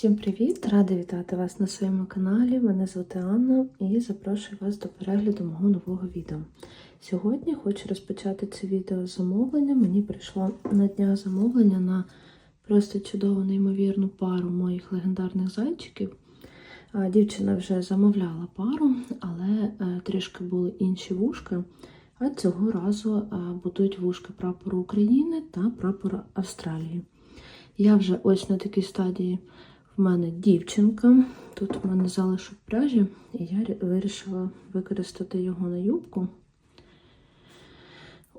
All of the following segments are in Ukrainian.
Всім привіт! Рада вітати вас на своєму каналі. Мене звати Анна і запрошую вас до перегляду мого нового відео. Сьогодні хочу розпочати це відео з замовлення. Мені прийшло на днях замовлення на просто чудову, неймовірну пару моїх легендарних зайчиків. Дівчина вже замовляла пару, але е, трішки були інші вушка. А цього разу е, будуть вушки прапору України та прапору Австралії. Я вже ось на такій стадії в мене дівчинка. Тут в мене залишок пряжі, і я вирішила використати його на юбку.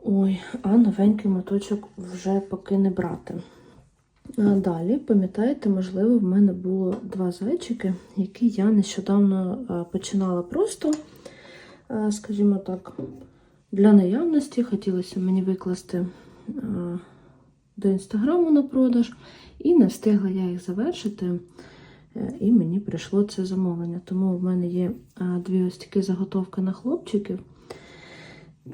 Ой, а новенький моточок вже поки не брати. А Далі, пам'ятаєте, можливо, в мене було два зайчики, які я нещодавно починала просто, скажімо так, для наявності. Хотілося мені викласти а, до інстаграму на продаж, і не встигла я їх завершити. е, І мені прийшло це замовлення. Тому в мене є дві ось такі заготовки на хлопчиків.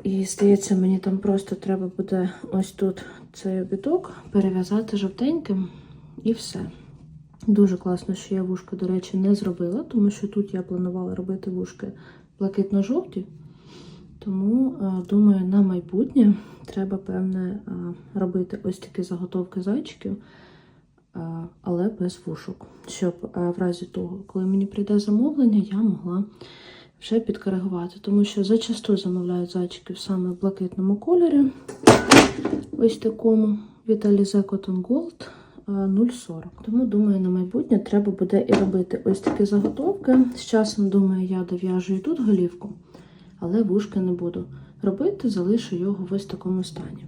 І здається, мені там просто треба буде ось тут цей обідок перев'язати жовтеньким і все. Дуже класно, що я вушка, до речі, не зробила, тому що тут я планувала робити вушки блакитно-жовті. Тому, е, думаю, на майбутнє треба, певне, е, робити ось такі заготовки зайчиків, е, але без вушок. Щоб в разі того, коли мені прийде замовлення, я могла вже підкоригувати. Тому що зачасту замовляють зайчиків саме в блакитному кольорі. Ось такому Alize Cotton Gold е, 0,40. Тому, думаю, на майбутнє треба буде і робити ось такі заготовки. З часом, думаю, я дов'яжу і тут голівку, але вушки не буду робити, залишу його в ось такому стані.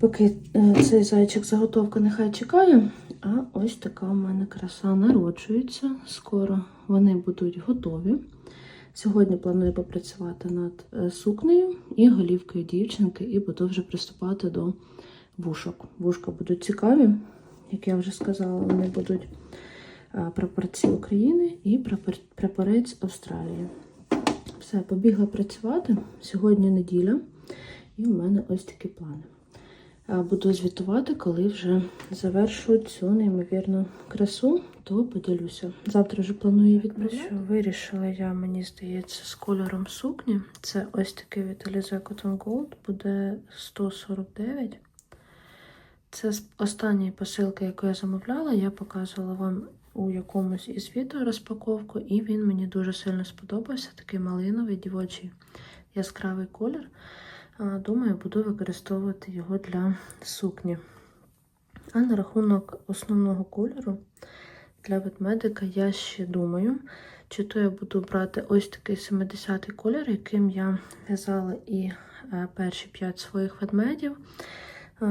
Поки е, цей зайчик заготовка нехай чекає, а ось така у мене краса народжується. Скоро вони будуть готові. Сьогодні планую попрацювати над е, сукнею і голівкою дівчинки, і буду вже приступати до вушок. Вушка будуть цікаві, як я вже сказала, вони будуть е, прапорці України і прапорець Австралії. Все, побігла працювати. Сьогодні неділя, і в мене ось такі плани. Буду звітувати, коли вже завершу цю неймовірну красу, то поділюся. Завтра вже планую відправляти. Що вирішила я, мені здається, з кольором сукні. Це ось такий від Alize Cotton Gold, буде 149. Це з останньої посилки, яку я замовляла. Я показувала вам у якомусь із відео розпаковку, і він мені дуже сильно сподобався. Такий малиновий дівочий яскравий колір. Думаю, буду використовувати його для сукні. А на рахунок основного кольору для ведмедика я ще думаю, чи то я буду брати ось такий 70-й колір, яким я в'язала і е, перші 5 своїх ведмедів.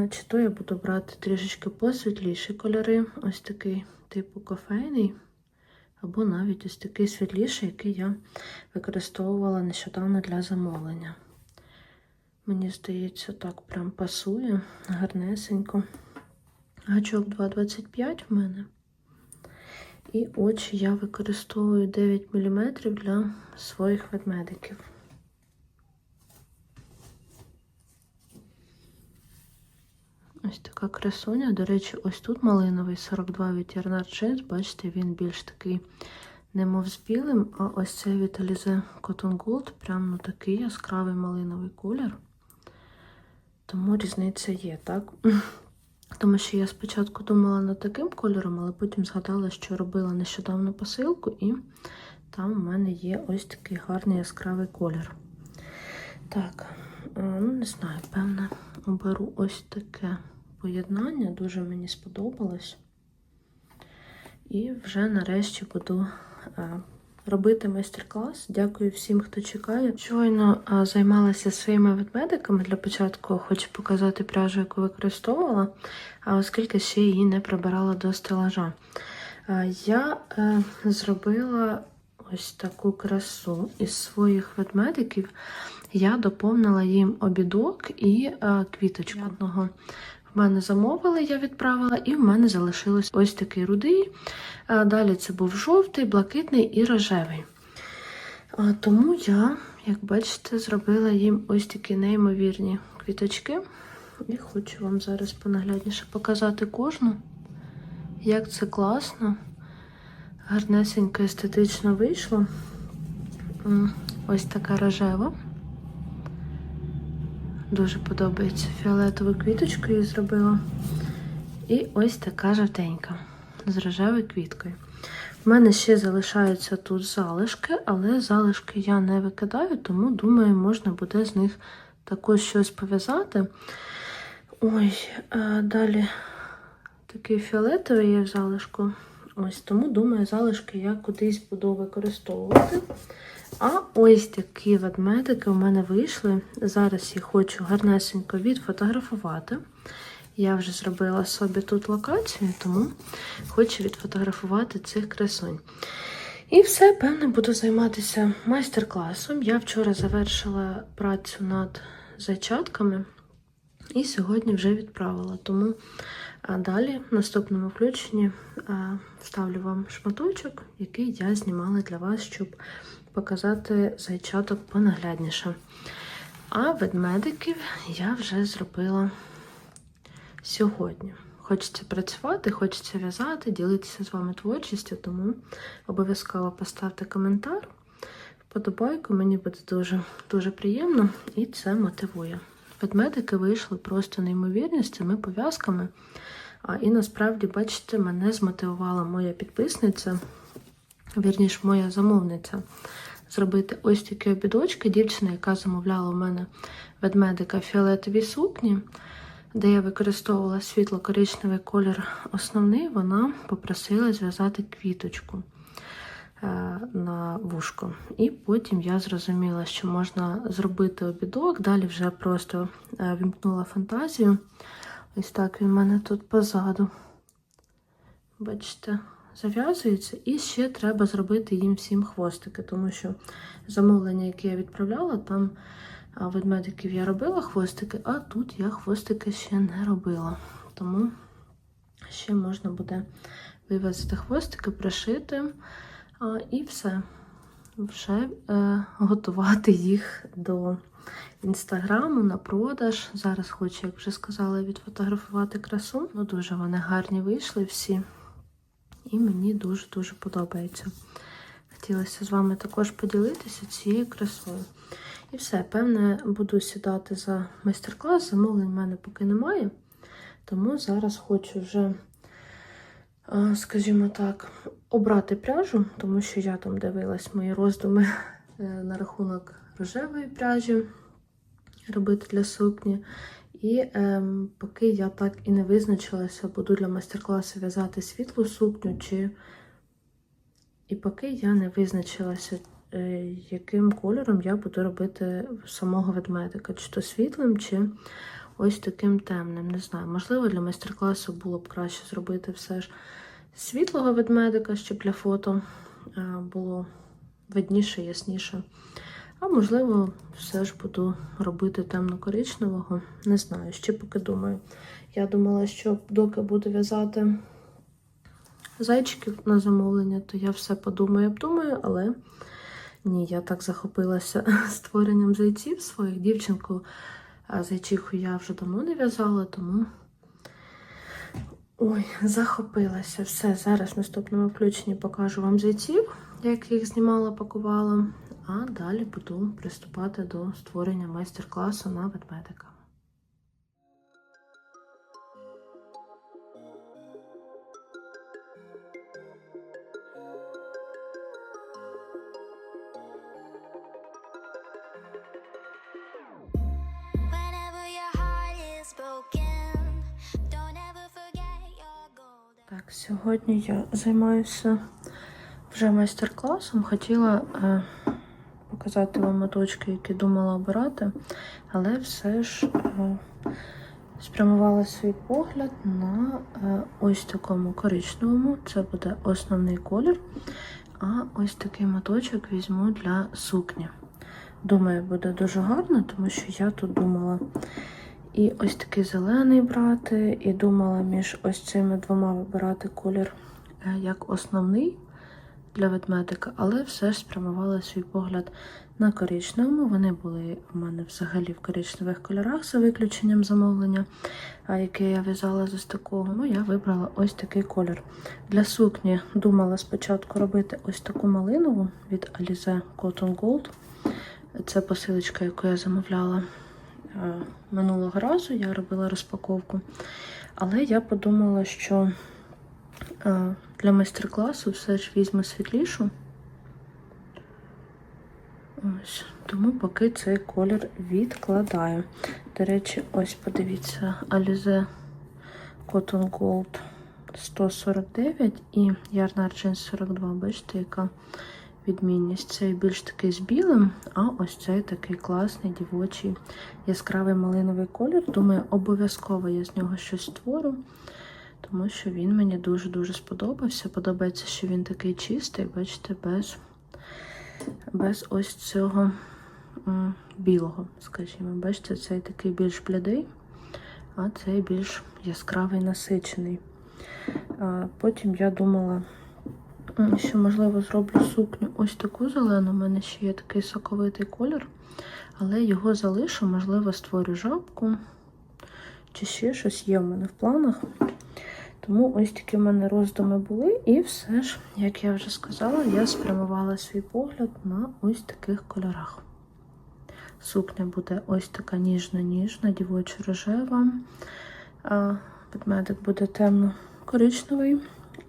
Чи то я буду брати трішечки посвітліші кольори, ось такий типу кофейний, або навіть ось такий світліший, який я використовувала нещодавно для замовлення. Мені здається, так прям пасує гарнесенько. Гачок 2,25 в мене. І очі я використовую 9 мм для своїх ведмедиків. Ось така красуня. До речі, ось тут малиновий 42 від Yarnard Jeans. Бачите, він більш такий, немов з білим, а ось цей Alize Cotton Gold, прям ну такий яскравий малиновий колір. Тому різниця є, так? Тому що я спочатку думала над таким кольором, але потім згадала, що робила нещодавно посилку, і там в мене є ось такий гарний яскравий колір. Так, е, ну не знаю, певне, оберу ось таке поєднання, дуже мені сподобалось. І вже нарешті буду е, робити майстер-клас. Дякую всім, хто чекає. Щойно а, займалася своїми ведмедиками. Для початку хочу показати пряжу, яку використовувала, оскільки ще її не прибирала до стелажа. А, Я е, зробила ось таку красу із своїх ведмедиків. Я доповнила їм обідок і е, квіточку одного. В мене замовили, я відправила, і в мене залишилось ось такий рудий. Далі це був жовтий, блакитний і рожевий. Тому я, як бачите, зробила їм ось такі неймовірні квіточки. І хочу вам зараз понаглядніше показати кожну. як це класно. Гарнесенько, естетично вийшло. Ось така рожева. Дуже подобається. Фіолетову квіточку її зробила. І ось така жовтенька з рожевою квіткою. У мене ще залишаються тут залишки, але залишки я не викидаю, тому думаю, можна буде з них також щось пов'язати. Ой, а далі такий фіолетовий є в залишку. Ось тому думаю, залишки я кудись буду використовувати. А ось такі ведмедики у мене вийшли. Зараз їх хочу гарнесенько відфотографувати. Я вже зробила собі тут локацію, тому хочу відфотографувати цих красунь. І все, певне, буду займатися майстер-класом. Я вчора завершила працю над зайчатками і сьогодні вже відправила. Тому далі, в наступному включенні, а, вставлю вам шматочок, який я знімала для вас, щоб показати зайчаток понаглядніше. А ведмедиків я вже зробила сьогодні. Хочеться працювати, хочеться в'язати, ділитися з вами творчістю, тому обов'язково поставте коментар, вподобайку, мені буде дуже, дуже приємно і це мотивує. Ведмедики вийшли просто неймовірні з цими пов'язками. І насправді, бачите, мене змотивувала моя підписниця, вірніш, моя замовниця, зробити ось такі обідочки. Дівчина, яка замовляла у мене ведмедика в фіолетовій сукні, де я використовувала світло-коричневий колір основний, вона попросила зв'язати квіточку е, на вушко. І потім я зрозуміла, що можна зробити обідок. Далі вже просто е, вімкнула фантазію. Ось так він в мене тут позаду. Бачите, зав'язується. І ще треба зробити їм всім хвостики, тому що замовлення, яке я відправляла, там ведмедиків я робила хвостики, а тут я хвостики ще не робила. Тому ще можна буде вивезти хвостики, пришити і все. Вже е, готувати їх до інстаграму на продаж. Зараз хочу, як вже сказала, відфотографувати красу. Ну, дуже вони гарні вийшли всі. І мені дуже-дуже подобається. Хотілося з вами також поділитися цією красою. І все, певне, буду сідати за майстер-клас. Замовлень в мене поки немає. Тому зараз хочу вже, скажімо так, обрати пряжу, тому що я там дивилась мої роздуми е, на рахунок рожевої пряжі робити для сукні. І ем, поки я так і не визначилася, буду для майстер-класу в'язати світлу сукню, чи. І поки я не визначилася, е, яким кольором я буду робити самого ведмедика, чи то світлим, чи ось таким темним. Не знаю. Можливо, для майстер-класу було б краще зробити все ж світлого ведмедика, щоб для фото е, було видніше, ясніше. А можливо, все ж буду робити темно-коричневого. Не знаю, ще поки думаю. Я думала, що доки буду в'язати зайчиків на замовлення, то я все подумаю, обдумаю, але ні, я так захопилася створенням зайців своїх. Дівчинку зайчиху я вже давно не в'язала, тому. Ой, захопилася. Все, зараз в наступному включенні покажу вам зайців, як їх знімала, пакувала. А далі буду приступати до створення майстер-класу на ведмедика. Так, сьогодні я займаюся вже майстер-класом. Хотіла е, показати вам моточки, які думала обирати, але все ж е, спрямувала свій погляд на е, ось такому коричневому. Це буде основний колір. А ось такий моточок візьму для сукні. Думаю, буде дуже гарно, тому що я тут думала і ось такий зелений брати, і думала між ось цими двома вибирати колір е, як основний для ведмедика, але все ж спрямувала свій погляд на коричневому. Вони були в мене взагалі в коричневих кольорах, за виключенням замовлення, яке я в'язала з такого. Ну, я вибрала ось такий колір. Для сукні думала спочатку робити ось таку малинову від Alize Cotton Gold. Це посилочка, яку я замовляла минулого разу. Я робила розпаковку. Але я подумала, що для майстер-класу все ж візьму світлішу. Ось, тому поки цей колір відкладаю. До речі, ось подивіться, Alize Cotton Gold 149 і Yarn Argent 42. Бачите, яка відмінність. Цей більш такий з білим, а ось цей такий класний, дівочий, яскравий малиновий колір. Думаю, обов'язково я з нього щось створю, тому що він мені дуже-дуже сподобався. Подобається, що він такий чистий, бачите, без, без ось цього білого, скажімо. Бачите, цей такий більш блядий, а цей більш яскравий, насичений. Потім я думала, що можливо зроблю сукню ось таку зелену. У мене ще є такий соковитий колір, але його залишу, можливо, створю жабку чи ще щось є в мене в планах. Тому ось такі в мене роздуми були, і все ж, як я вже сказала, я спрямувала свій погляд на ось таких кольорах. Сукня буде ось така ніжна-ніжна, дівочо-рожева. а Ведмедик буде темно-коричневий.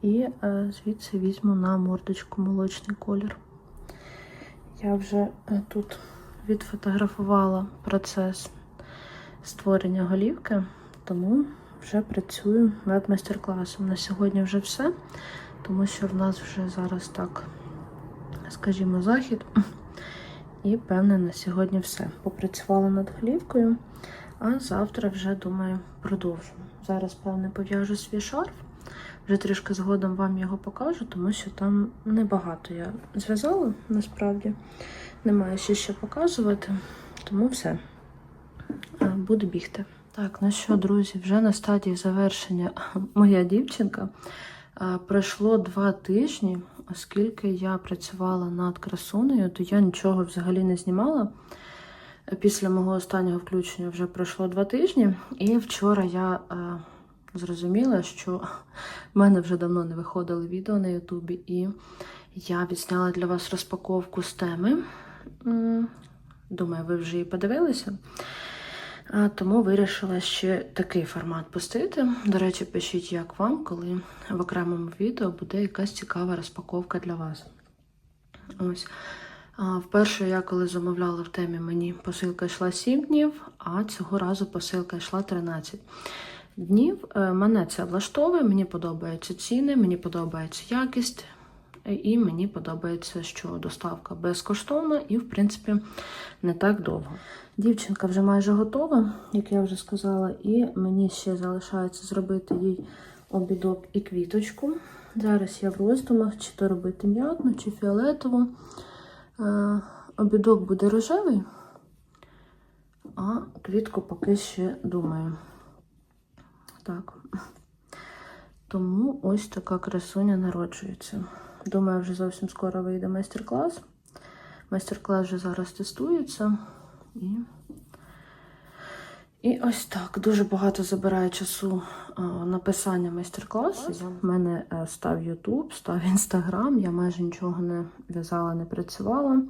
І е, звідси візьму на мордочку молочний колір. Я вже е, тут відфотографувала процес створення голівки, тому вже працюю над майстер-класом. На сьогодні вже все, тому що в нас вже зараз так, скажімо, захід. І, певне, на сьогодні все. Попрацювала над голівкою, а завтра вже, думаю, продовжу. Зараз, певне, пов'яжу свій шарф. Вже трішки згодом вам його покажу, тому що там небагато я зв'язала, насправді. Немає ще що показувати, тому все. Буду бігти. Так, ну що, друзі, вже на стадії завершення моя дівчинка. Пройшло два тижні, оскільки я працювала над красунею, то я нічого взагалі не знімала. Після мого останнього включення вже пройшло два тижні, і вчора я зрозуміла, що в мене вже давно не виходили відео на Ютубі, і я відзняла для вас розпаковку з теми. Думаю, ви вже її подивилися. Тому вирішила ще такий формат пустити. До речі, пишіть, як вам, коли в окремому відео буде якась цікава розпаковка для вас. Ось. Вперше я коли замовляла в темі, мені посилка йшла 7 днів, а цього разу посилка йшла 13 днів. Е, Мене це влаштовує, мені подобаються ціни, мені подобається якість, і мені подобається, що доставка безкоштовна і, в принципі, не так довго. Дівчинка вже майже готова, як я вже сказала, і мені ще залишається зробити їй обідок і квіточку. Зараз я в роздумах, чи то робити м'ятну, чи фіолетову. Е, Обідок буде рожевий, а квітку поки ще думаю. Так. Тому ось така красуня народжується. Думаю, вже зовсім скоро вийде майстер-клас. Майстер-клас вже зараз тестується. І, і ось так. Дуже багато забирає часу написання майстер-класу. У мене е, став YouTube, став Instagram. Я майже нічого не в'язала, не працювала.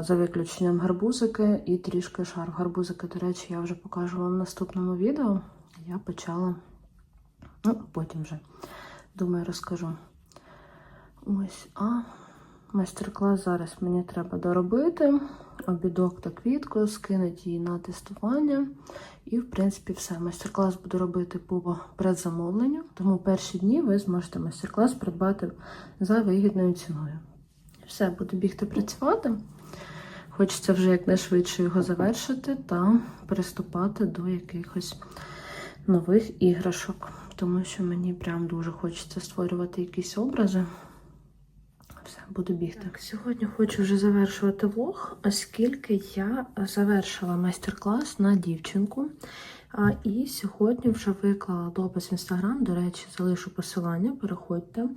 За виключенням гарбузики і трішки шарф. Гарбузики, до речі, я вже покажу вам в наступному відео. Я почала, ну, потім вже, думаю, розкажу. Ось, а майстер-клас зараз мені треба доробити. Обідок та квітку, скинути її на тестування. І, в принципі, все. Майстер-клас буду робити по предзамовленню. Тому перші дні ви зможете майстер-клас придбати за вигідною ціною. Все, буду бігти працювати. Хочеться вже якнайшвидше його завершити та приступати до якихось нових іграшок, тому що мені прям дуже хочеться створювати якісь образи. Все, буду бігти. Так, сьогодні хочу вже завершувати влог, оскільки я завершила майстер-клас на дівчинку. А, і сьогодні вже виклала допис в інстаграм. До речі, залишу посилання, переходьте.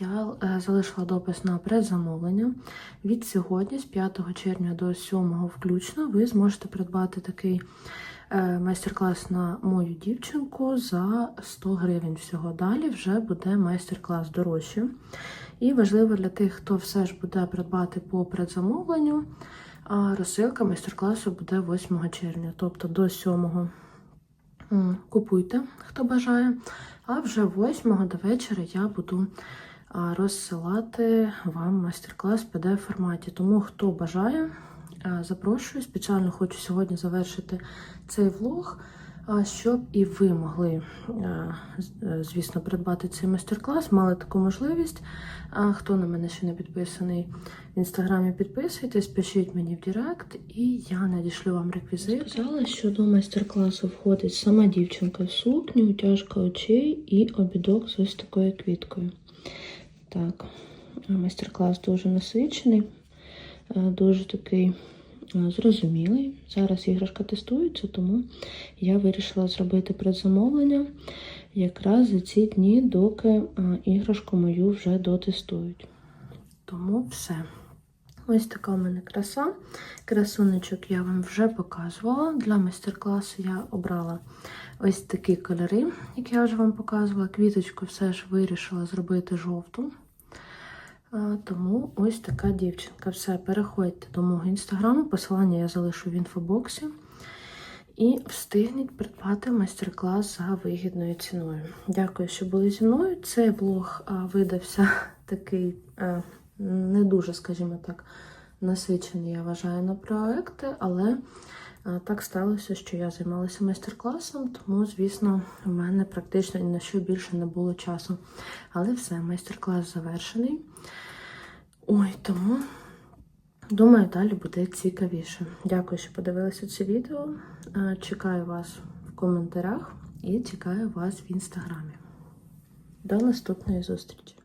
я е, залишила допис на предзамовлення. Від сьогодні, з 5 червня до 7 включно, ви зможете придбати такий е, майстер-клас на мою дівчинку за 100 гривень всього. Далі вже буде майстер-клас дорожче. І важливо для тих, хто все ж буде придбати по предзамовленню, розсилка майстер-класу буде 8 червня, тобто до 7 М, Купуйте, хто бажає. А вже 8 до вечора я буду розсилати вам майстер-клас в pdf форматі. Тому хто бажає, запрошую. Спеціально хочу сьогодні завершити цей влог, щоб і ви могли, з- е, звісно, придбати цей майстер-клас, мали таку можливість. Хто на мене ще не підписаний в інстаграмі, підписуйтесь, пишіть мені в Директ, і я надішлю вам реквізит. Сказала, що до майстер-класу входить сама дівчинка в сукні, утяжка очей і обідок з ось такою квіткою. Так, майстер-клас дуже насичений, е, дуже такий е, зрозумілий. Зараз іграшка тестується, тому я вирішила зробити предзамовлення якраз за ці дні, доки е, іграшку мою вже дотестують. Тому все. Ось така у мене краса. Красунечок я вам вже показувала. Для майстер-класу я обрала ось такі кольори, які я вже вам показувала. Квіточку все ж вирішила зробити жовту. Тому ось така дівчинка. Все, переходьте до мого інстаграму. Посилання я залишу в інфобоксі. І встигніть придбати майстер-клас за вигідною ціною. Дякую, що були зі мною. Цей влог видався такий не дуже, скажімо так, насичений, я вважаю, на проекти, але так сталося, що я займалася майстер-класом, тому, звісно, в мене практично ні на що більше не було часу. Але все, майстер-клас завершений. Ой, тому думаю, далі буде цікавіше. Дякую, що подивилися це відео. Чекаю вас в коментарях і чекаю вас в інстаграмі. До наступної зустрічі!